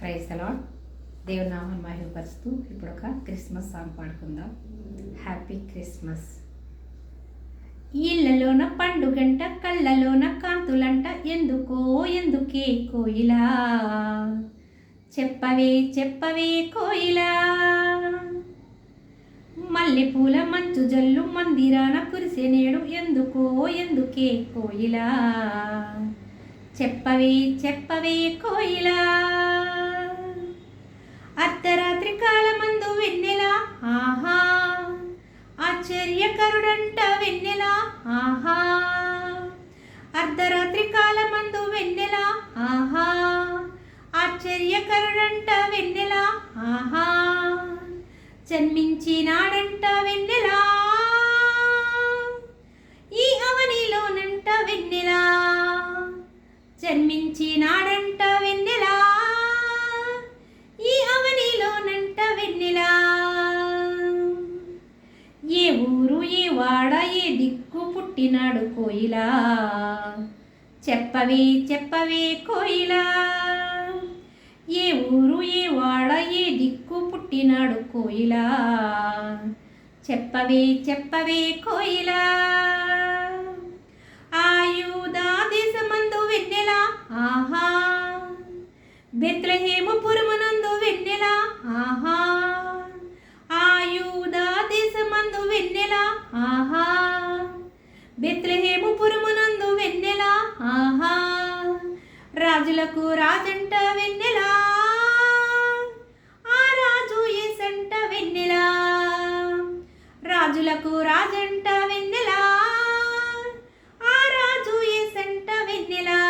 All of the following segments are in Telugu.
ప్రైజ్ అలాడ్ దేవుని నామం మహిమపరుస్తూ ఇప్పుడు ఒక క్రిస్మస్ సాంగ్ పాడుకుందాం. హ్యాపీ క్రిస్మస్ ఇళ్ళలోన పండుగంట కళ్ళలోన కాంతులంట ఎందుకో ఎందుకే కోయిలా? చెప్పవే చెప్పవే కోయిలా? మల్లెపూల మంచు జల్లు మందిరాన కురిసెనేడు ఎందుకో ఎందుకే కోయిలా? చెప్పవే చెప్పవే కోయిలా? ఆశ్చర్యకరుడంట వెన్నెలా. ఆహా. అర్ధరాత్రి కాలమందు వెన్నెలా. ఆహా. ఆశ్చర్యకరుడంట వెన్నెలా. ఆహా. జన్మించినాడంట వెన్నెలా. ఈ అవనిలోనంట వెన్నెలా. జన్మించి ఈ ఏ దిక్కు పుట్టినాడు కోయిలా? చెప్పవి చెప్పవే కోయిలా. ఏ ఊరు ఏ వాడ ఏ దిక్కు పుట్టినాడు కోయిలా? చెప్పవే చెప్పవే కోయిలా. ఆయుధా దేశమందు వెన్నెలా ఆహా. బెత్లహేము పురమునందు వెన్నెలా ఆహా. ఆయుధా దేశమందు వెన్నెలా ఆహా. బెత్లహేము పురమునందు వెన్నెలా. ఆహా. రాజులకు రాజంట వెన్నెలా. ఆ రాజు ఏసంట వెన్నెలా? రాజులకు రాజంట వెన్నెలా. ఆ రాజు ఏసంట వెన్నెలా?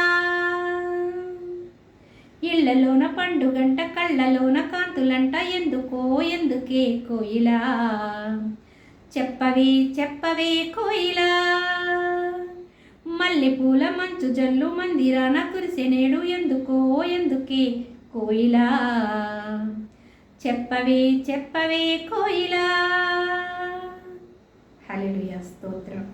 ఇళ్ళలోన పండుగంట కళ్ళలోన కాంతులంట. ఎందుకో ఎందుకే కోయిలా? చెప్పవే చెప్పవే కోయిలా? మల్లెపూల మంచు జల్లు మందిరాన కురిసెనేడు ఎందుకో ఎందుకే కోయిలా? చెప్పవే చెప్పవే కోయిలా. హల్లెలూయా స్తోత్రం.